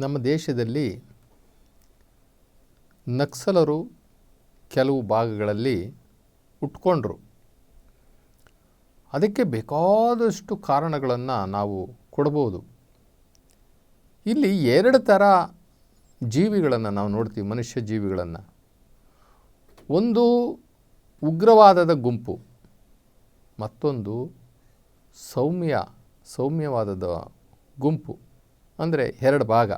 ನಮ್ಮ ದೇಶದಲ್ಲಿ ನಕ್ಸಲರು ಕೆಲವು ಭಾಗಗಳಲ್ಲಿ ಉಟ್ಕೊಂಡ್ರು. ಅದಕ್ಕೆ ಬೇಕಾದಷ್ಟು ಕಾರಣಗಳನ್ನು ನಾವು ಕೊಡ್ಬೋದು. ಇಲ್ಲಿ ಎರಡು ಥರ ಜೀವಿಗಳನ್ನು ನಾವು ನೋಡ್ತೀವಿ, ಮನುಷ್ಯ ಜೀವಿಗಳನ್ನು. ಒಂದು ಉಗ್ರವಾದದ ಗುಂಪು, ಮತ್ತೊಂದು ಸೌಮ್ಯ, ಸೌಮ್ಯವಾದದ ಗುಂಪು. ಅಂದರೆ ಎರಡು ಭಾಗ.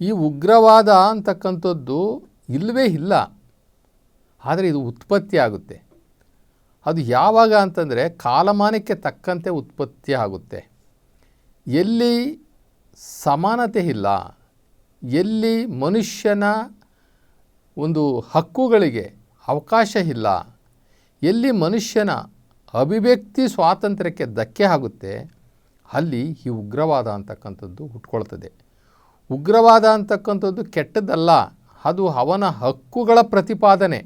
ಈ ಉಗ್ರವಾದ ಅಂತಕ್ಕಂಥದ್ದು ಇಲ್ಲವೇ ಇಲ್ಲ. ಆದರೆ ಇದು ಉತ್ಪತ್ತಿ ಆಗುತ್ತೆ. ಅದು ಯಾವಾಗ ಅಂತಂದರೆ ಕಾಲಮಾನಕ್ಕೆ ತಕ್ಕಂತೆ ಉತ್ಪತ್ತಿ ಆಗುತ್ತೆ. ಎಲ್ಲಿ ಸಮಾನತೆ ಇಲ್ಲ, ಎಲ್ಲಿ ಮನುಷ್ಯನ ಒಂದು ಹಕ್ಕುಗಳಿಗೆ ಅವಕಾಶ ಇಲ್ಲ, ಎಲ್ಲಿ ಮನುಷ್ಯನ ಅಭಿವ್ಯಕ್ತಿ ಸ್ವಾತಂತ್ರ್ಯಕ್ಕೆ ಧಕ್ಕೆ ಆಗುತ್ತೆ ಅಲ್ಲಿ ಈ ಉಗ್ರವಾದ ಅಂತಕ್ಕಂಥದ್ದು ಹುಟ್ಕೊಳ್ತದೆ. ಉಗ್ರವಾದ ಅಂತಕ್ಕಂಥದ್ದು ಕೆಟ್ಟದ್ದಲ್ಲ, ಅದು ಅವನ ಹಕ್ಕುಗಳ ಪ್ರತಿಪಾದನೆ.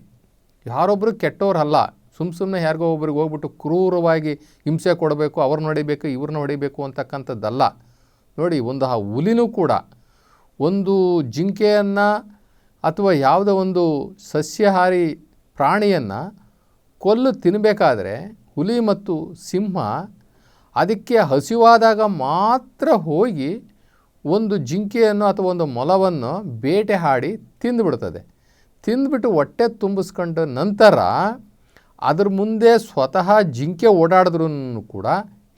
ಯಾರೊಬ್ಬರು ಕೆಟ್ಟವರಲ್ಲ ಸುಮ್ಮ ಸುಮ್ಮನೆ ಯಾರಿಗೋ ಒಬ್ರಿಗೆ ಹೋಗ್ಬಿಟ್ಟು ಕ್ರೂರವಾಗಿ ಹಿಂಸೆ ಕೊಡಬೇಕು, ಅವ್ರನ್ನ ಹೊಡಿಬೇಕು, ಇವ್ರನ್ನ ಹೊಡಿಬೇಕು ಅಂತಕ್ಕಂಥದ್ದಲ್ಲ. ನೋಡಿ, ಒಂದು ಆ ಹುಲಿನೂ ಕೂಡ ಒಂದು ಜಿಂಕೆಯನ್ನು ಅಥವಾ ಯಾವುದೋ ಒಂದು ಸಸ್ಯಹಾರಿ ಪ್ರಾಣಿಯನ್ನು ಕೊಲ್ಲು ತಿನ್ನಬೇಕಾದ್ರೆ ಹುಲಿ ಮತ್ತು ಸಿಂಹ ಅದಕ್ಕೆ ಹಸಿವಾದಾಗ ಮಾತ್ರ ಹೋಗಿ ಒಂದು ಜಿಂಕೆಯನ್ನು ಅಥವಾ ಒಂದು ಮೊಲವನ್ನು ಬೇಟೆ ಹಾಡಿ ತಿಂದುಬಿಡ್ತದೆ ತಿಂದುಬಿಟ್ಟು ಹೊಟ್ಟೆ ತುಂಬಿಸ್ಕೊಂಡ ನಂತರ ಅದ್ರ ಮುಂದೆ ಸ್ವತಃ ಜಿಂಕೆ ಓಡಾಡಿದ್ರೂ ಕೂಡ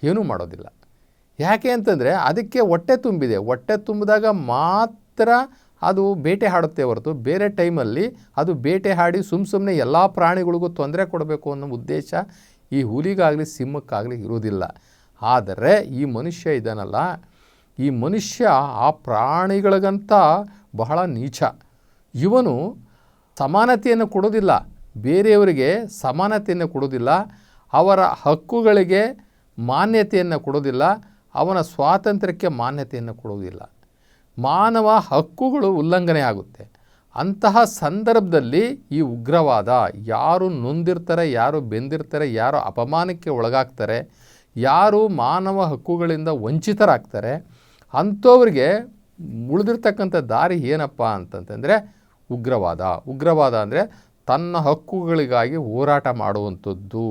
ಏನೂ ಮಾಡೋದಿಲ್ಲ. ಯಾಕೆ ಅಂತಂದರೆ ಅದಕ್ಕೆ ಹೊಟ್ಟೆ ತುಂಬಿದೆ. ಹೊಟ್ಟೆ ತುಂಬಿದಾಗ ಮಾತ್ರ ಅದು ಬೇಟೆ ಹಾಡುತ್ತೆ ಹೊರತು ಬೇರೆ ಟೈಮಲ್ಲಿ ಅದು ಬೇಟೆ ಹಾಡಿ ಸುಮ್ಮ ಸುಮ್ಮನೆ ಎಲ್ಲ ಪ್ರಾಣಿಗಳಿಗೂ ತೊಂದರೆ ಕೊಡಬೇಕು ಅನ್ನೋ ಉದ್ದೇಶ ಈ ಹುಲಿಗಾಗಲಿ, ಸಿಂಹಕ್ಕಾಗಲಿ ಇರುವುದಿಲ್ಲ. ಆದರೆ ಈ ಮನುಷ್ಯ ಇದ್ದಾನಲ್ಲ ಈ ಮನುಷ್ಯ ಆ ಪ್ರಾಣಿಗಳಿಗಂತ ಬಹಳ ನೀಚ. ಇವನು ಸಮಾನತೆಯನ್ನು ಕೊಡೋದಿಲ್ಲ ಬೇರೆಯವರಿಗೆ ಸಮಾನತೆಯನ್ನು ಕೊಡೋದಿಲ್ಲ ಅವರ ಹಕ್ಕುಗಳಿಗೆ ಮಾನ್ಯತೆಯನ್ನು ಕೊಡೋದಿಲ್ಲ ಅವನ ಸ್ವಾತಂತ್ರ್ಯಕ್ಕೆ ಮಾನ್ಯತೆಯನ್ನು ಕೊಡೋದಿಲ್ಲ ಮಾನವ ಹಕ್ಕುಗಳು ಉಲ್ಲಂಘನೆ ಆಗುತ್ತೆ. ಅಂತಹ ಸಂದರ್ಭದಲ್ಲಿ ಈ ಉಗ್ರವಾದ ಯಾರು ನೊಂದಿರ್ತಾರೆ, ಯಾರು ಬೆಂದಿರ್ತಾರೆ, ಯಾರು ಅಪಮಾನಕ್ಕೆ ಒಳಗಾಗ್ತಾರೆ ಯಾರು ಮಾನವ ಹಕ್ಕುಗಳಿಂದ ವಂಚಿತರಾಗ್ತಾರೆ, ಅಂಥವ್ರಿಗೆ ಉಳಿದಿರ್ತಕ್ಕಂಥ ದಾರಿ ಏನಪ್ಪ ಅಂತಂತಂದರೆ ಉಗ್ರವಾದ. ಉಗ್ರವಾದ ಅಂದರೆ ತನ್ನ ಹಕ್ಕುಗಳಿಗಾಗಿ ಹೋರಾಟ ಮಾಡುವಂಥದ್ದು.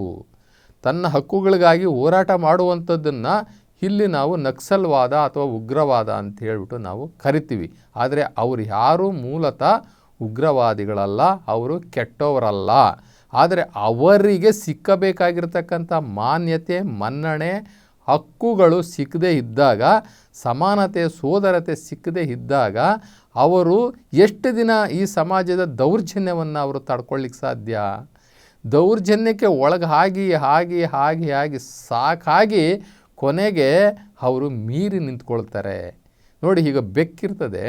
ತನ್ನ ಹಕ್ಕುಗಳಿಗಾಗಿ ಹೋರಾಟ ಮಾಡುವಂಥದ್ದನ್ನು ಇಲ್ಲಿ ನಾವು ನಕ್ಸಲ್ವಾದ ಅಥವಾ ಉಗ್ರವಾದ ಅಂತ ಹೇಳಿಬಿಟ್ಟು ನಾವು ಕರಿತೀವಿ. ಆದರೆ ಅವರು ಯಾರೂ ಮೂಲತಃ ಉಗ್ರವಾದಿಗಳಲ್ಲ, ಅವರು ಕೆಟ್ಟವರಲ್ಲ. ಆದರೆ ಅವರಿಗೆ ಸಿಕ್ಕಬೇಕಾಗಿರ್ತಕ್ಕಂಥ ಮಾನ್ಯತೆ, ಮನ್ನಣೆ, ಹಕ್ಕುಗಳು ಸಿಕ್ಕದೇ ಇದ್ದಾಗ, ಸಮಾನತೆ, ಸೋದರತೆ ಸಿಕ್ಕದೇ ಇದ್ದಾಗ ಅವರು ಎಷ್ಟು ದಿನ ಈ ಸಮಾಜದ ದೌರ್ಜನ್ಯವನ್ನು ಅವರು ತಡ್ಕೊಳ್ಳಿಕ್ಕೆ ಸಾಧ್ಯ? ದೌರ್ಜನ್ಯಕ್ಕೆ ಒಳಗೆ ಹಾಗೆ ಹಾಗೆ ಆಗಿ ಹಾಗೆ ಸಾಕಾಗಿ ಕೊನೆಗೆ ಅವರು ಮೀರಿ ನಿಂತ್ಕೊಳ್ತಾರೆ. ನೋಡಿ, ಈಗ ಬೆಕ್ಕಿರ್ತದೆ.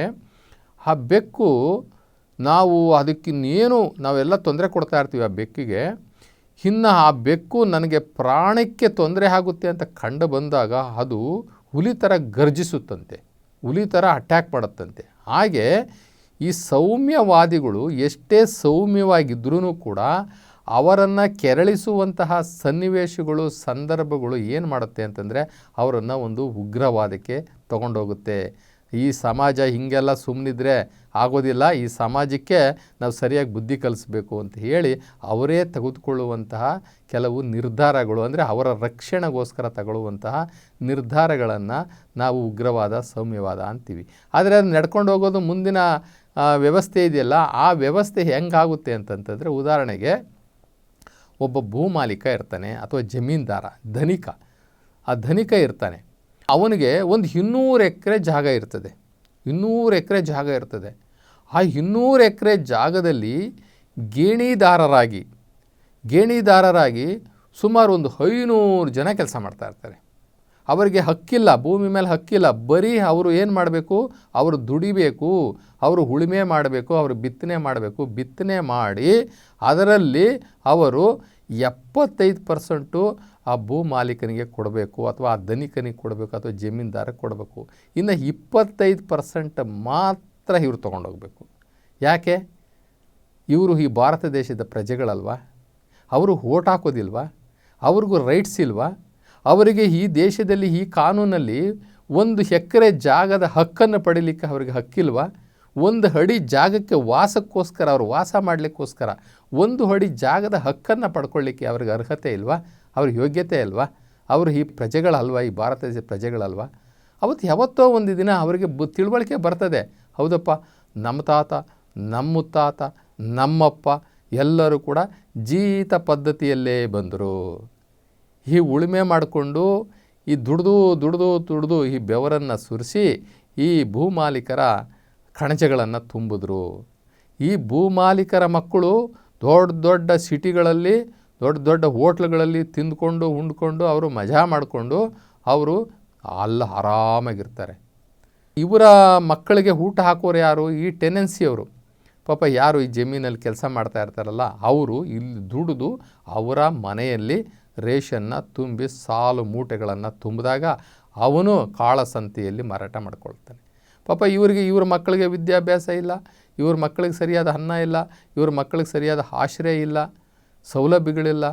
ಆ ಬೆಕ್ಕು ನಾವು ಅದಕ್ಕಿನ್ನೇನು ನಾವೆಲ್ಲ ತೊಂದರೆ ಕೊಡ್ತಾ ಇರ್ತೀವಿ ಆ ಬೆಕ್ಕಿಗೆ, ಇನ್ನು ಆ ಬೆಕ್ಕು ನನಗೆ ಪ್ರಾಣಕ್ಕೆ ತೊಂದರೆ ಆಗುತ್ತೆ ಅಂತ ಕಂಡು ಬಂದಾಗ ಅದು ಹುಲಿ ಥರ ಗರ್ಜಿಸುತ್ತಂತೆ ಹುಲಿ ಥರ ಅಟ್ಯಾಕ್ ಮಾಡುತ್ತಂತೆ. ಹಾಗೆ ಈ ಸೌಮ್ಯವಾದಿಗಳು ಎಷ್ಟೇ ಸೌಮ್ಯವಾಗಿದ್ದರೂ ಕೂಡ ಅವರನ್ನು ಕೆರಳಿಸುವಂತಹ ಸನ್ನಿವೇಶಗಳು, ಸಂದರ್ಭಗಳು ಏನು ಮಾಡುತ್ತೆ ಅಂತಂದರೆ ಅವರನ್ನು ಒಂದು ಉಗ್ರವಾದಕ್ಕೆ ತಗೊಂಡೋಗುತ್ತೆ. ಈ ಸಮಾಜ ಹೀಗೆಲ್ಲ ಸುಮ್ಮನಿದ್ರೆ ಆಗೋದಿಲ್ಲ. ಈ ಸಮಾಜಕ್ಕೆ ನಾವು ಸರಿಯಾಗಿ ಬುದ್ಧಿ ಕಲಿಸ್ಬೇಕು ಅಂತ ಹೇಳಿ ಅವರೇ ತೆಗೆದುಕೊಳ್ಳುವಂತಹ ಕೆಲವು ನಿರ್ಧಾರಗಳು ಅಂದರೆ ಅವರ ರಕ್ಷಣೆಗೋಸ್ಕರ ತಗೊಳ್ಳುವಂತಹ ನಿರ್ಧಾರಗಳನ್ನು ನಾವು ಉಗ್ರವಾದ, ಸೌಮ್ಯವಾದ ಅಂತೀವಿ. ಆದರೆ ಅದು ನಡ್ಕೊಂಡು ಹೋಗೋದು ಮುಂದಿನ ವ್ಯವಸ್ಥೆ ಇದೆಯಲ್ಲ, ಆ ವ್ಯವಸ್ಥೆ ಹೆಂಗಾಗುತ್ತೆ ಅಂತಂತಂದರೆ ಉದಾಹರಣೆಗೆ ಒಬ್ಬ ಭೂಮಾಲೀಕ ಇರ್ತಾನೆ ಅಥವಾ ಜಮೀನ್ದಾರ, ಧನಿಕ. ಆ ಧನಿಕ ಇರ್ತಾನೆ. ಅವನಿಗೆ ಒಂದು ಇನ್ನೂರು ಎಕರೆ ಜಾಗ ಇರ್ತದೆ. ಇನ್ನೂರು ಎಕರೆ ಜಾಗ ಇರ್ತದೆ. ಆ ಇನ್ನೂರು ಎಕರೆ ಜಾಗದಲ್ಲಿ ಗೇಣಿದಾರರಾಗಿ ಗೇಣಿದಾರರಾಗಿ ಸುಮಾರು ಒಂದು ಐನೂರು ಜನ ಕೆಲಸ ಮಾಡ್ತಾ ಇರ್ತಾರೆ. ಅವರಿಗೆ ಹಕ್ಕಿಲ್ಲ, ಭೂಮಿ ಮೇಲೆ ಹಕ್ಕಿಲ್ಲ, ಬರೀ ಅವರು ಏನು ಮಾಡಬೇಕು? ಅವರು ದುಡಿಬೇಕು, ಅವರು ಉಳುಮೆ ಮಾಡಬೇಕು, ಅವರು ಬಿತ್ತನೆ ಮಾಡಬೇಕು. ಬಿತ್ತನೆ ಮಾಡಿ ಅದರಲ್ಲಿ ಅವರು ಎಪ್ಪತ್ತೈದು ಪರ್ಸೆಂಟು ಆ ಭೂ ಮಾಲೀಕನಿಗೆ ಕೊಡಬೇಕು ಅಥವಾ ಆ ಧನಿಕನಿಗೆ ಕೊಡಬೇಕು ಅಥವಾ ಜಮೀನ್ದಾರಕ್ಕೆ ಕೊಡಬೇಕು. ಇನ್ನು ಇಪ್ಪತ್ತೈದು ಪರ್ಸೆಂಟ್ ಮಾತ್ರ ಇವರು ತೊಗೊಂಡೋಗ್ಬೇಕು ಯಾಕೆ? ಇವರು ಈ ಭಾರತ ದೇಶದ ಪ್ರಜೆಗಳಲ್ವಾ? ಅವರು ಓಟ್ ಹಾಕೋದಿಲ್ವಾ? ಅವ್ರಿಗೂ ರೈಟ್ಸ್ ಇಲ್ವಾ? ಅವರಿಗೆ ಈ ದೇಶದಲ್ಲಿ ಈ ಕಾನೂನಲ್ಲಿ ಒಂದು ಎಕರೆ ಜಾಗದ ಹಕ್ಕನ್ನು ಪಡೀಲಿಕ್ಕೆ ಅವ್ರಿಗೆ ಹಕ್ಕಿಲ್ವಾ? ಒಂದು ಅಡಿ ಜಾಗಕ್ಕೆ ವಾಸಕ್ಕೋಸ್ಕರ ಅವರು ವಾಸ ಮಾಡಲಿಕ್ಕೋಸ್ಕರ ಒಂದು ಅಡಿ ಜಾಗದ ಹಕ್ಕನ್ನು ಪಡ್ಕೊಳ್ಳಿಕ್ಕೆ ಅವ್ರಿಗೆ ಅರ್ಹತೆ ಇಲ್ವಾ? ಅವ್ರಿಗೆ ಯೋಗ್ಯತೆ ಅಲ್ವಾ? ಅವರು ಈ ಪ್ರಜೆಗಳಲ್ವ? ಈ ಭಾರತ ದೇಶದ ಪ್ರಜೆಗಳಲ್ವ? ಅವತ್ತು ಯಾವತ್ತೋ ಒಂದು ದಿನ ಅವರಿಗೆ ಬು ತಿಳುವಳಿಕೆ ಬರ್ತದೆ. ಹೌದಪ್ಪ, ನಮ್ಮ ತಾತ, ನಮ್ಮ ಮುತ್ತಾತ, ನಮ್ಮಪ್ಪ ಎಲ್ಲರೂ ಕೂಡ ಜೀತ ಪದ್ಧತಿಯಲ್ಲೇ ಬಂದರು. ಈ ಉಳುಮೆ ಮಾಡಿಕೊಂಡು ಈ ದುಡ್ದು ದುಡ್ದು ದುಡ್ದು ಈ ಬೆವರನ್ನು ಸುರಿಸಿ ಈ ಭೂಮಾಲೀಕರ ಕಣಜಗಳನ್ನು ತುಂಬಿದ್ರು. ಈ ಭೂಮಾಲೀಕರ ಮಕ್ಕಳು ದೊಡ್ಡ ದೊಡ್ಡ ಸಿಟಿಗಳಲ್ಲಿ ದೊಡ್ಡ ದೊಡ್ಡ ಹೋಟ್ಲುಗಳಲ್ಲಿ ತಿಂದ್ಕೊಂಡು, ಉಂಡ್ಕೊಂಡು, ಅವರು ಮಜಾ ಮಾಡಿಕೊಂಡು ಅವರು ಅಲ್ಲ ಆರಾಮಾಗಿರ್ತಾರೆ. ಇವರ ಮಕ್ಕಳಿಗೆ ಊಟ ಹಾಕೋರು ಯಾರು? ಈ ಟೆನೆನ್ಸಿಯವರು ಪಾಪ ಯಾರು ಈ ಜಮೀನಲ್ಲಿ ಕೆಲಸ ಮಾಡ್ತಾ ಇರ್ತಾರಲ್ಲ, ಅವರು ಇಲ್ಲಿ ದುಡಿದು ಅವರ ಮನೆಯಲ್ಲಿ ರೇಷನ್ನ ತುಂಬಿ ಸಾಲು ಮೂಟೆಗಳನ್ನು ತುಂಬಿದಾಗ ಅವನು ಕಾಳಸಂತೆಯಲ್ಲಿ ಮಾರಾಟ ಮಾಡ್ಕೊಳ್ತಾನೆ. ಪಾಪ ಇವರಿಗೆ, ಇವ್ರ ಮಕ್ಕಳಿಗೆ ವಿದ್ಯಾಭ್ಯಾಸ ಇಲ್ಲ, ಇವ್ರ ಮಕ್ಕಳಿಗೆ ಸರಿಯಾದ ಅನ್ನ ಇಲ್ಲ, ಇವ್ರ ಮಕ್ಕಳಿಗೆ ಸರಿಯಾದ ಆಶ್ರಯ ಇಲ್ಲ ಸೌಲಭ್ಯಗಳಿಲ್ಲ.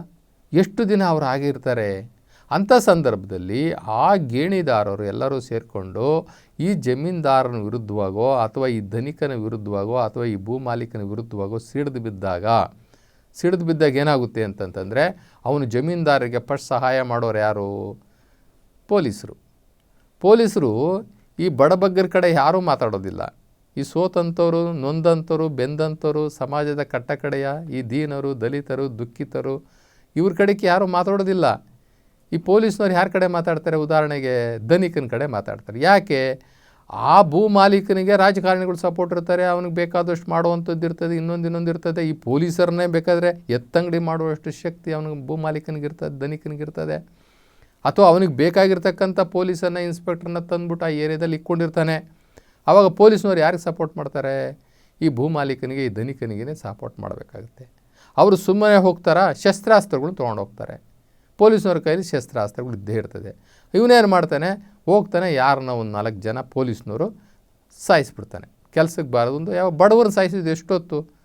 ಎಷ್ಟು ದಿನ ಅವರು ಆಗಿರ್ತಾರೆ ಅಂಥ ಸಂದರ್ಭದಲ್ಲಿ ಆ ಗೇಣಿದಾರರು ಎಲ್ಲರೂ ಸೇರಿಕೊಂಡು ಈ ಜಮೀನ್ದಾರನ ವಿರುದ್ಧವಾಗೋ ಅಥವಾ ಈ ಧನಿಕನ ವಿರುದ್ಧವಾಗೋ ಅಥವಾ ಈ ಭೂಮಾಲೀಕನ ವಿರುದ್ಧವಾಗೋ ಸಿಡಿದು ಬಿದ್ದಾಗ ಸಿಡಿದು ಬಿದ್ದಾಗ ಏನಾಗುತ್ತೆ ಅಂತಂತಂದರೆ ಅವನು ಜಮೀನ್ದಾರರಿಗೆ ಫಸ್ಟ್ ಸಹಾಯ ಮಾಡೋರು ಯಾರು? ಪೊಲೀಸರು. ಪೊಲೀಸರು ಈ ಬಡಬಗ್ಗರ ಕಡೆ ಯಾರೂ ಮಾತಾಡೋದಿಲ್ಲ. ಈ ಸೋತಂಥವರು ನೊಂದಂಥವರು ಬೆಂದಂಥವರು ಸಮಾಜದ ಕಟ್ಟಕಡೆಯ ಈ ದೀನರು, ದಲಿತರು, ದುಃಖಿತರು, ಇವ್ರ ಕಡೆಗೆ ಯಾರೂ ಮಾತಾಡೋದಿಲ್ಲ. ಈ ಪೊಲೀಸ್ನವ್ರು ಯಾರ ಕಡೆ ಮಾತಾಡ್ತಾರೆ? ಉದಾಹರಣೆಗೆ ಧನಿಕನ ಕಡೆ ಮಾತಾಡ್ತಾರೆ. ಯಾಕೆ? ಆ ಭೂ ಮಾಲೀಕನಿಗೆ ರಾಜಕಾರಣಿಗಳು ಸಪೋರ್ಟ್ ಇರ್ತಾರೆ, ಅವನಿಗೆ ಬೇಕಾದಷ್ಟು ಮಾಡುವಂಥದ್ದು ಇರ್ತದೆ, ಇನ್ನೊಂದು ಇನ್ನೊಂದು ಇರ್ತದೆ. ಈ ಪೊಲೀಸರನ್ನೇ ಬೇಕಾದರೆ ಎತ್ತಂಗಡಿ ಮಾಡುವಷ್ಟು ಶಕ್ತಿ ಅವನಿಗೆ ಭೂ ಮಾಲೀಕನಿಗಿರ್ತದೆ ಇರ್ತದೆ, ಧನಿಕನಿಗೆ ಇರ್ತದೆ. ಅಥವಾ ಅವನಿಗೆ ಬೇಕಾಗಿರ್ತಕ್ಕಂಥ ಪೊಲೀಸನ್ನು ಇನ್ಸ್ಪೆಕ್ಟ್ರನ್ನ ತಂದ್ಬಿಟ್ಟು ಆ ಏರಿಯಾದಲ್ಲಿ ಇಕ್ಕೊಂಡಿರ್ತಾನೆ. ಆವಾಗ ಪೊಲೀಸ್ನವ್ರು ಯಾರಿಗೆ ಸಪೋರ್ಟ್ ಮಾಡ್ತಾರೆ? ಈ ಭೂಮಾಲೀಕನಿಗೆ ಈ ಧನಿಕನಿಗೆ ಸಪೋರ್ಟ್ ಮಾಡಬೇಕಾಗುತ್ತೆ. ಅವರು ಸುಮ್ಮನೆ ಹೋಗ್ತಾರಾ? ಶಸ್ತ್ರಾಸ್ತ್ರಗಳು ತೊಗೊಂಡು ಹೋಗ್ತಾರೆ. ಪೊಲೀಸ್ನವ್ರ ಕೈಲಿ ಶಸ್ತ್ರಾಸ್ತ್ರಗಳು ಇದ್ದೇ ಇರ್ತದೆ. ಇವನೇನು ಮಾಡ್ತಾನೆ? ಹೋಗ್ತಾನೆ, ಯಾರನ್ನ ಒಂದು ನಾಲ್ಕು ಜನ ಪೊಲೀಸ್ನವರು ಸಾಯಿಸ್ಬಿಡ್ತಾನೆ. ಕೆಲಸಕ್ಕೆ ಒಂದು ಯಾವ ಬಡವ್ರನ್ನ ಸಾಯಿಸಿದ್ದು ಎಷ್ಟೊತ್ತು?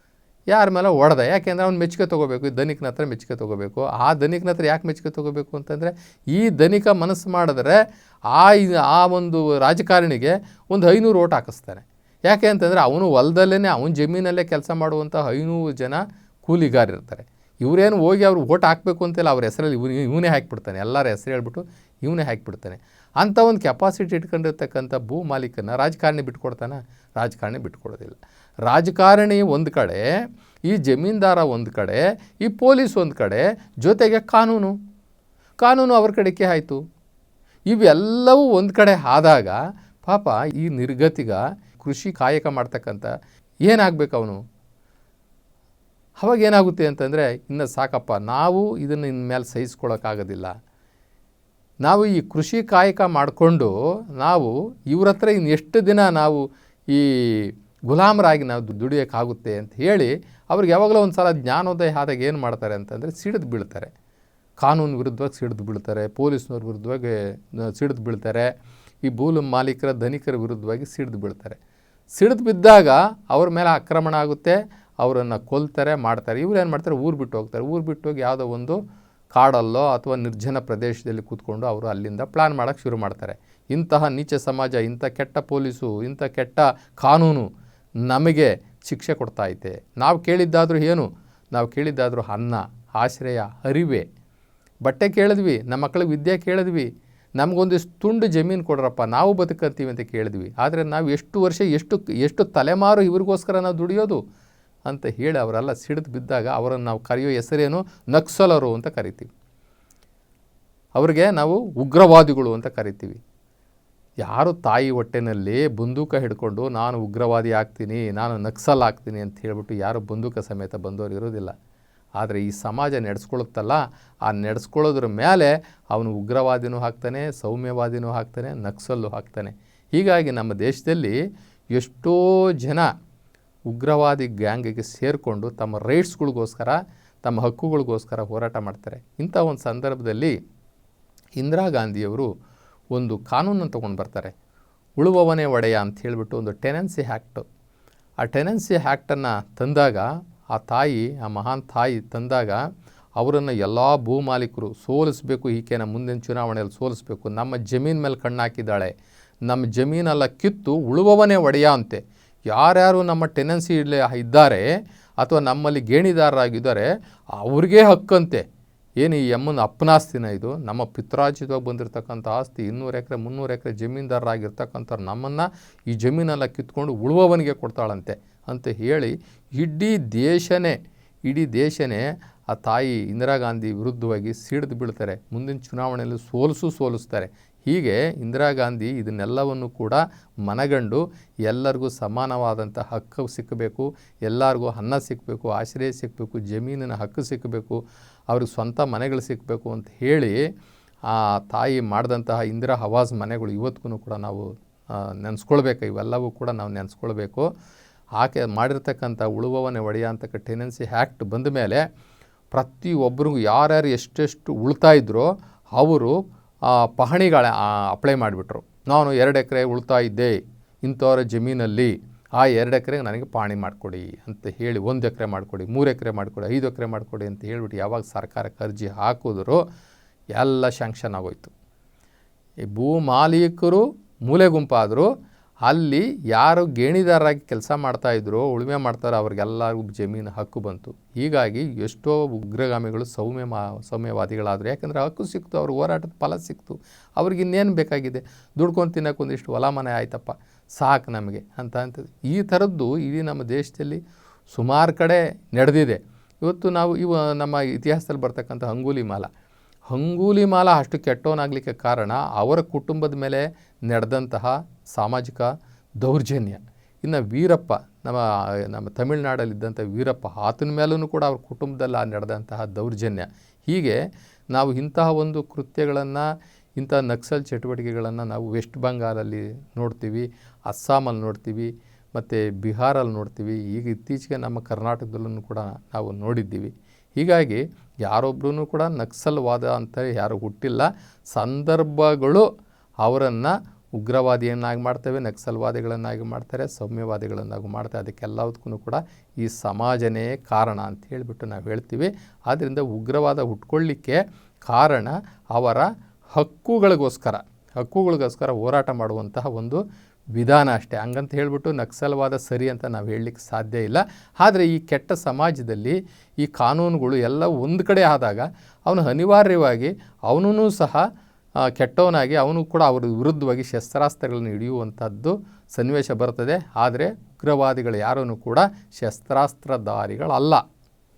ಯಾರ ಮೇಲೆ ಹೊಡೆದ ಯಾಕೆಂದರೆ ಅವ್ನು ಮೆಚ್ಚುಗೆ ತೊಗೋಬೇಕು, ಈ ಧನಿಕನ ಹತ್ರ ಮೆಚ್ಚುಗೆ ತೊಗೋಬೇಕು. ಆ ಧನಿಕನ ಹತ್ರ ಯಾಕೆ ಮೆಚ್ಚುಗೆ ತೊಗೋಬೇಕು ಅಂತಂದರೆ, ಈ ಧನಿಕ ಮನಸ್ಸು ಮಾಡಿದ್ರೆ ಆ ಆ ಒಂದು ರಾಜಕಾರಣಿಗೆ ಒಂದು ಐನೂರು ಓಟ್ ಹಾಕಿಸ್ತಾನೆ ಯಾಕೆ ಅಂತಂದರೆ ಅವನು ಹೊಲದಲ್ಲೇ ಅವನ ಜಮೀನಲ್ಲೇ ಕೆಲಸ ಮಾಡುವಂಥ ಐನೂರು ಜನ ಕೂಲಿಗಾರಿರ್ತಾರೆ. ಇವರೇನು ಹೋಗಿ ಅವ್ರು ಓಟ್ ಹಾಕಬೇಕು ಅಂತೆಲ್ಲ ಅವ್ರ ಹೆಸರಲ್ಲಿ ಇವ್ನು ಇವನೇ ಹಾಕಿಬಿಡ್ತಾನೆ. ಎಲ್ಲರ ಹೆಸರು ಹೇಳ್ಬಿಟ್ಟು ಇವನೇ ಹಾಕಿಬಿಡ್ತಾನೆ. ಅಂಥ ಒಂದು ಕೆಪಾಸಿಟಿ ಇಟ್ಕೊಂಡಿರ್ತಕ್ಕಂಥ ಭೂ ಮಾಲೀಕನ ರಾಜಕಾರಣಿ ಬಿಟ್ಕೊಡ್ತಾನೆ? ರಾಜಕಾರಣಿ ಬಿಟ್ಕೊಡೋದಿಲ್ಲ. ರಾಜಕಾರಣಿ ಒಂದು ಕಡೆ, ಈ ಜಮೀನ್ದಾರ ಒಂದು ಕಡೆ, ಈ ಪೊಲೀಸ್ ಒಂದು ಕಡೆ ಜೊತೆಗೆ ಕಾನೂನು. ಕಾನೂನು ಅವ್ರ ಕಡೆಗೆ ಆಯಿತು. ಇವೆಲ್ಲವೂ ಒಂದು ಕಡೆ ಆದಾಗ ಪಾಪ ಈ ನಿರ್ಗತಿಗ ಕೃಷಿ ಕಾಯಕ ಮಾಡ್ತಕ್ಕಂಥ ಏನಾಗಬೇಕು ಅವನು? ಅವಾಗ ಏನಾಗುತ್ತೆ ಅಂತಂದರೆ, ಇನ್ನು ಸಾಕಪ್ಪ, ನಾವು ಇದನ್ನು ಇನ್ಮೇಲೆ ಸಹಿಸ್ಕೊಳೋಕ್ಕಾಗೋದಿಲ್ಲ ನಾವು ಈ ಕೃಷಿ ಕಾಯಕ ಮಾಡಿಕೊಂಡು ನಾವು ಇವ್ರ ಹತ್ರ ಇನ್ನು ಎಷ್ಟು ದಿನ ನಾವು ಈ ಗುಲಾಮರಾಗಿ ನಾವು ದುಡಿಯೋಕ್ಕಾಗುತ್ತೆ ಅಂತ ಹೇಳಿ, ಅವ್ರಿಗೆ ಯಾವಾಗಲೂ ಒಂದು ಸಲ ಜ್ಞಾನೋದಯ ಆದಾಗ ಏನು ಮಾಡ್ತಾರೆ ಅಂತಂದರೆ, ಸಿಡಿದು ಬೀಳ್ತಾರೆ. ಕಾನೂನು ವಿರುದ್ಧವಾಗಿ ಸಿಡಿದು ಬೀಳ್ತಾರೆ, ಪೊಲೀಸ್ನವ್ರ ವಿರುದ್ಧವಾಗಿ ಸಿಡಿದು ಬೀಳ್ತಾರೆ, ಈ ಭೂಲು ಮಾಲೀಕರ, ಧನಿಕರ ವಿರುದ್ಧವಾಗಿ ಸಿಡಿದು ಬೀಳ್ತಾರೆ. ಸಿಡಿದು ಬಿದ್ದಾಗ ಅವ್ರ ಮೇಲೆ ಆಕ್ರಮಣ ಆಗುತ್ತೆ, ಅವರನ್ನು ಕೊಲ್ತಾರೆ, ಮಾಡ್ತಾರೆ. ಇವ್ರು ಏನು ಮಾಡ್ತಾರೆ? ಊರು ಬಿಟ್ಟು ಹೋಗ್ತಾರೆ. ಊರು ಬಿಟ್ಟು ಹೋಗಿ ಯಾವುದೋ ಒಂದು ಕಾಡಲ್ಲೋ ಅಥವಾ ನಿರ್ಜನ ಪ್ರದೇಶದಲ್ಲಿ ಕೂತ್ಕೊಂಡು ಅವರು ಅಲ್ಲಿಂದ ಪ್ಲ್ಯಾನ್ ಮಾಡೋಕ್ಕೆ ಶುರು ಮಾಡ್ತಾರೆ. ಇಂತಹ ನೀಚ ಸಮಾಜ, ಇಂಥ ಕೆಟ್ಟ ಪೊಲೀಸು, ಇಂಥ ಕೆಟ್ಟ ಕಾನೂನು ನಮಗೆ ಶಿಕ್ಷೆ ಕೊಡ್ತಾ ಐತೆ. ನಾವು ಕೇಳಿದ್ದಾದರೂ ಏನು? ನಾವು ಕೇಳಿದ್ದಾದರೂ ಅನ್ನ, ಆಶ್ರಯ, ಅರಿವೆ. ಬಟ್ಟೆ ಕೇಳಿದ್ವಿ, ನಮ್ಮ ಮಕ್ಕಳಿಗೆ ವಿದ್ಯೆ ಕೇಳಿದ್ವಿ, ನಮಗೊಂದಿಷ್ಟು ತುಂಡು ಜಮೀನು ಕೊಡ್ರಪ್ಪ, ನಾವು ಬದುಕಂತೀವಿ ಅಂತ ಕೇಳಿದ್ವಿ. ಆದರೆ ನಾವು ಎಷ್ಟು ವರ್ಷ, ಎಷ್ಟು ಎಷ್ಟು ತಲೆಮಾರು ಇವ್ರಿಗೋಸ್ಕರ ನಾವು ದುಡಿಯೋದು ಅಂತ ಹೇಳಿ ಅವರೆಲ್ಲ ಸಿಡಿದು ಬಿದ್ದಾಗ ಅವರನ್ನು ನಾವು ಕರೆಯೋ ಹೆಸರೇನು ನಕ್ಸಲರು ಅಂತ ಕರಿತೀವಿ. ಅವರಿಗೆ ನಾವು ಉಗ್ರವಾದಿಗಳು ಅಂತ ಕರಿತೀವಿ. ಯಾರು ತಾಯಿ ಹೊಟ್ಟೆನಲ್ಲಿ ಬಂದೂಕ ಹಿಡ್ಕೊಂಡು, ನಾನು ಉಗ್ರವಾದಿ ಆಗ್ತೀನಿ, ನಾನು ನಕ್ಸಲ್ ಆಗ್ತೀನಿ ಅಂತ ಹೇಳಿಬಿಟ್ಟು ಯಾರು ಬಂದೂಕ ಸಮೇತ ಬಂದವರು ಇರೋದಿಲ್ಲ. ಆದರೆ ಈ ಸಮಾಜ ನಡೆಸ್ಕೊಳುತ್ತಲ್ಲ, ಆ ನಡೆಸ್ಕೊಳ್ಳೋದ್ರ ಮೇಲೆ ಅವನು ಉಗ್ರವಾದಿನೂ ಹಾಕ್ತಾನೆ, ಸೌಮ್ಯವಾದಿನೂ ಹಾಕ್ತಾನೆ, ನಕ್ಸಲ್ಲು ಹಾಕ್ತಾನೆ. ಹೀಗಾಗಿ ನಮ್ಮ ದೇಶದಲ್ಲಿ ಎಷ್ಟೋ ಜನ ಉಗ್ರವಾದಿ ಗ್ಯಾಂಗಿಗೆ ಸೇರಿಕೊಂಡು ತಮ್ಮ ರೈಟ್ಸ್ಗಳಿಗೋಸ್ಕರ, ತಮ್ಮ ಹಕ್ಕುಗಳಿಗೋಸ್ಕರ ಹೋರಾಟ ಮಾಡ್ತಾರೆ. ಇಂಥ ಒಂದು ಸಂದರ್ಭದಲ್ಲಿ ಇಂದಿರಾ ಗಾಂಧಿಯವರು ಒಂದು ಕಾನೂನನ್ನು ತೊಗೊಂಡು ಬರ್ತಾರೆ. ಉಳುವವನೇ ಒಡೆಯ ಅಂತ ಹೇಳಿಬಿಟ್ಟು ಒಂದು ಟೆನೆನ್ಸಿ ಆ್ಯಕ್ಟು ಆ ಟೆನೆನ್ಸಿ ಆ್ಯಕ್ಟನ್ನು ತಂದಾಗ ಆ ತಾಯಿ, ಆ ಮಹಾನ್ ತಾಯಿ ತಂದಾಗ ಅವರನ್ನು ಎಲ್ಲ ಭೂಮಾಲೀಕರು ಸೋಲಿಸಬೇಕು, ಈಕೆನ ಮುಂದಿನ ಚುನಾವಣೆಯಲ್ಲಿ ಸೋಲಿಸಬೇಕು. ನಮ್ಮ ಜಮೀನ್ ಮೇಲೆ ಕಣ್ಣಾಕಿದ್ದಾಳೆ. ನಮ್ಮ ಜಮೀನೆಲ್ಲ ಕಿತ್ತು ಉಳುವವನೇ ಒಡೆಯ ಅಂತೆ. ಯಾರ್ಯಾರು ನಮ್ಮ ಟೆನೆನ್ಸಿ ಇದ್ದಾರೆ ಅಥವಾ ನಮ್ಮಲ್ಲಿ ಗೇಣಿದಾರರಾಗಿದ್ದಾರೆ, ಅವ್ರಿಗೆ ಹಕ್ಕಂತೆ. ಏನು ಈ ಎಮ್ಮನ ಅಪ್ಪನಾಸ್ತಿನ ಇದು? ನಮ್ಮ ಪಿತ್ರಾರ್ಜಿತವಾಗಿ ಬಂದಿರತಕ್ಕಂಥ ಆಸ್ತಿ, ಇನ್ನೂರು ಎಕರೆ, ಮುನ್ನೂರು ಎಕರೆ ಜಮೀನ್ದಾರರಾಗಿರ್ತಕ್ಕಂಥವ್ರು ನಮ್ಮನ್ನು ಈ ಜಮೀನೆಲ್ಲ ಕಿತ್ಕೊಂಡು ಉಳುವವನಿಗೆ ಕೊಡ್ತಾಳಂತೆ. ಅಂತ ಹೇಳಿ ಇಡೀ ದೇಶನೇ ಇಡೀ ದೇಶನೇ ಆ ತಾಯಿ ಇಂದಿರಾ ಗಾಂಧಿ ವಿರುದ್ಧವಾಗಿ ಸಿಡಿದು ಬೀಳ್ತಾರೆ. ಮುಂದಿನ ಚುನಾವಣೆಯಲ್ಲಿ ಸೋಲಿಸು ಸೋಲಿಸ್ತಾರೆ. ಹೀಗೆ ಇಂದಿರಾ ಗಾಂಧಿ ಇದನ್ನೆಲ್ಲವನ್ನು ಕೂಡ ಮನಗಂಡು ಎಲ್ಲರಿಗೂ ಸಮಾನವಾದಂಥ ಹಕ್ಕು ಸಿಕ್ಕಬೇಕು, ಎಲ್ಲರಿಗೂ ಅನ್ನ ಸಿಕ್ಕಬೇಕು, ಆಶ್ರಯ ಸಿಕ್ಕಬೇಕು, ಜಮೀನಿನ ಹಕ್ಕು ಸಿಕ್ಕಬೇಕು, ಅವ್ರಿಗೆ ಸ್ವಂತ ಮನೆಗಳು ಸಿಕ್ಕಬೇಕು ಅಂತ ಹೇಳಿ ಆ ತಾಯಿ ಮಾಡಿದಂತಹ ಇಂದಿರಾ ಹವಾಜ್ ಮನೆಗಳು ಇವತ್ತಿಗೂ ಕೂಡ ನಾವು ನೆನೆಸ್ಕೊಳ್ಬೇಕು. ಇವೆಲ್ಲವೂ ಕೂಡ ನಾವು ನೆನೆಸ್ಕೊಳ್ಬೇಕು. ಆಕೆ ಮಾಡಿರ್ತಕ್ಕಂಥ ಉಳುವವನೇ ಒಡೆಯ ಅಂತಕ್ಕ ಟೆನೆನ್ಸಿ ಆ್ಯಕ್ಟ್ ಬಂದ ಮೇಲೆ ಪ್ರತಿಯೊಬ್ಬರಿಗೂ ಯಾರ್ಯಾರು ಎಷ್ಟೆಷ್ಟು ಇದ್ದರೋ ಅವರು ಪಹಣಿಗಳ ಅಪ್ಲೈ ಮಾಡಿಬಿಟ್ರು. ನಾನು ಎರಡು ಎಕರೆ ಉಳ್ತಾ ಇದ್ದೆ, ಇಂಥವ್ರ ಜಮೀನಲ್ಲಿ. ಆ ಎರಡು ಎಕರೆಗೆ ನನಗೆ ಪಾಣಿ ಮಾಡಿಕೊಡಿ ಅಂತ ಹೇಳಿ, ಒಂದು ಎಕರೆ ಮಾಡಿಕೊಡಿ, ಮೂರು ಎಕರೆ ಮಾಡಿಕೊಡಿ, ಐದು ಎಕರೆ ಮಾಡಿಕೊಡಿ ಅಂತ ಹೇಳಿಬಿಟ್ಟು ಯಾವಾಗ ಸರ್ಕಾರಕ್ಕೆ ಅರ್ಜಿ ಹಾಕಿದ್ರು ಎಲ್ಲ ಶ್ಯಾಂಕ್ಷನ್ ಆಗೋಯ್ತು. ಈ ಭೂ ಮಾಲೀಕರು ಮೂಲೆ ಗುಂಪಾದರು ಅಲ್ಲಿ ಯಾರು ಗೇಣಿದಾರರಾಗಿ ಕೆಲಸ ಮಾಡ್ತಾಯಿದ್ರು ಉಳುಮೆ ಮಾಡ್ತಾರೋ ಅವ್ರಿಗೆಲ್ಲರಿಗೂ ಜಮೀನು ಹಕ್ಕು ಬಂತು. ಹೀಗಾಗಿ ಎಷ್ಟೋ ಉಗ್ರಗಾಮಿಗಳು ಸೌಮ್ಯ ಮಾ, ಸೌಮ್ಯವಾದಿಗಳಾದರು, ಯಾಕಂದರೆ ಹಕ್ಕು ಸಿಕ್ತು ಅವ್ರ ಹೋರಾಟದ ಫಲ ಸಿಕ್ತು. ಅವ್ರಿಗೆ ಇನ್ನೇನು ಬೇಕಾಗಿದೆ? ದುಡ್ಕೊಂಡು ತಿನ್ನೋಕೆ ಒಂದಿಷ್ಟು ಹೊಲ ಮನೆ ಆಯ್ತಪ್ಪ, ಸಾಕು ನಮಗೆ ಅಂತ ಅಂತ ಈ ಥರದ್ದು ಇಡೀ ನಮ್ಮ ದೇಶದಲ್ಲಿ ಸುಮಾರು ಕಡೆ ನಡೆದಿದೆ. ಇವತ್ತು ನಾವು ಇವ, ನಮ್ಮ ಇತಿಹಾಸದಲ್ಲಿ ಬರ್ತಕ್ಕಂಥ ಅಂಗುಲಿ ಮಾಲ. ಹಂಗೂಲಿ ಮಾಲ ಅಷ್ಟು ಕೆಟ್ಟವನಾಗಲಿಕ್ಕೆ ಕಾರಣ ಅವರ ಕುಟುಂಬದ ಮೇಲೆ ನಡೆದಂತಹ ಸಾಮಾಜಿಕ ದೌರ್ಜನ್ಯ. ಇನ್ನು ವೀರಪ್ಪ, ನಮ್ಮ ನಮ್ಮ ತಮಿಳ್ನಾಡಲ್ಲಿದ್ದಂಥ ವೀರಪ್ಪ ಆತನ ಮೇಲೂ ಕೂಡ ಅವ್ರ ಕುಟುಂಬದಲ್ಲಿ ಆ ನಡೆದಂತಹ ದೌರ್ಜನ್ಯ. ಹೀಗೆ ನಾವು ಇಂತಹ ಒಂದು ಕೃತ್ಯಗಳನ್ನು, ಇಂಥ ನಕ್ಸಲ್ ಚಟುವಟಿಕೆಗಳನ್ನು ನಾವು ವೆಸ್ಟ್ ಬಂಗಾಲಲ್ಲಿ ನೋಡ್ತೀವಿ, ಅಸ್ಸಾಮಲ್ಲಿ ನೋಡ್ತೀವಿ, ಮತ್ತು ಬಿಹಾರಲ್ಲಿ ನೋಡ್ತೀವಿ, ಈಗ ಇತ್ತೀಚೆಗೆ ನಮ್ಮ ಕರ್ನಾಟಕದಲ್ಲೂ ಕೂಡ ನಾವು ನೋಡಿದ್ದೀವಿ. ಹೀಗಾಗಿ ಯಾರೊಬ್ಬರೂ ಕೂಡ ನಕ್ಸಲ್ವಾದ ಅಂತ ಯಾರು ಹುಟ್ಟಿಲ್ಲ. ಸಂದರ್ಭಗಳು ಅವರನ್ನು ಉಗ್ರವಾದಿಯನ್ನಾಗಿ ಮಾಡ್ತವೆ, ನಕ್ಸಲ್ವಾದಿಗಳನ್ನಾಗಿ ಮಾಡ್ತಾರೆ, ಸೌಮ್ಯವಾದಿಗಳನ್ನಾಗಿ ಮಾಡ್ತಾರೆ ಅದಕ್ಕೆಲ್ಲದಕ್ಕೂ ಕೂಡ ಈ ಸಮಾಜನೇ ಕಾರಣ ಅಂತ ಹೇಳಿಬಿಟ್ಟು ನಾವು ಹೇಳ್ತೀವಿ. ಆದ್ದರಿಂದ ಉಗ್ರವಾದ ಹುಟ್ಕೊಳ್ಳಿಕ್ಕೆ ಕಾರಣ ಅವರ ಹಕ್ಕುಗಳಿಗೋಸ್ಕರ ಹಕ್ಕುಗಳಿಗೋಸ್ಕರ ಹೋರಾಟ ಮಾಡುವಂತಹ ಒಂದು ವಿಧಾನ ಅಷ್ಟೇ. ಹಂಗಂತ ಹೇಳಿಬಿಟ್ಟು ನಕ್ಸಲ್ವಾದ ಸರಿ ಅಂತ ನಾವು ಹೇಳಲಿಕ್ಕೆ ಸಾಧ್ಯ ಇಲ್ಲ. ಆದರೆ ಈ ಕೆಟ್ಟ ಸಮಾಜದಲ್ಲಿ ಈ ಕಾನೂನುಗಳು ಎಲ್ಲ ಒಂದು ಕಡೆ ಆದಾಗ ಅವನು ಅನಿವಾರ್ಯವಾಗಿ ಅವನೂ ಸಹ ಕೆಟ್ಟವನಾಗಿ ಅವನು ಕೂಡ ಅವರ ವಿರುದ್ಧವಾಗಿ ಶಸ್ತ್ರಾಸ್ತ್ರಗಳನ್ನು ಹಿಡಿಯುವಂಥದ್ದು ಸನ್ನಿವೇಶ ಬರ್ತದೆ. ಆದರೆ ಉಗ್ರವಾದಿಗಳು ಯಾರೂ ಕೂಡ ಶಸ್ತ್ರಾಸ್ತ್ರಧಾರಿಗಳಲ್ಲ.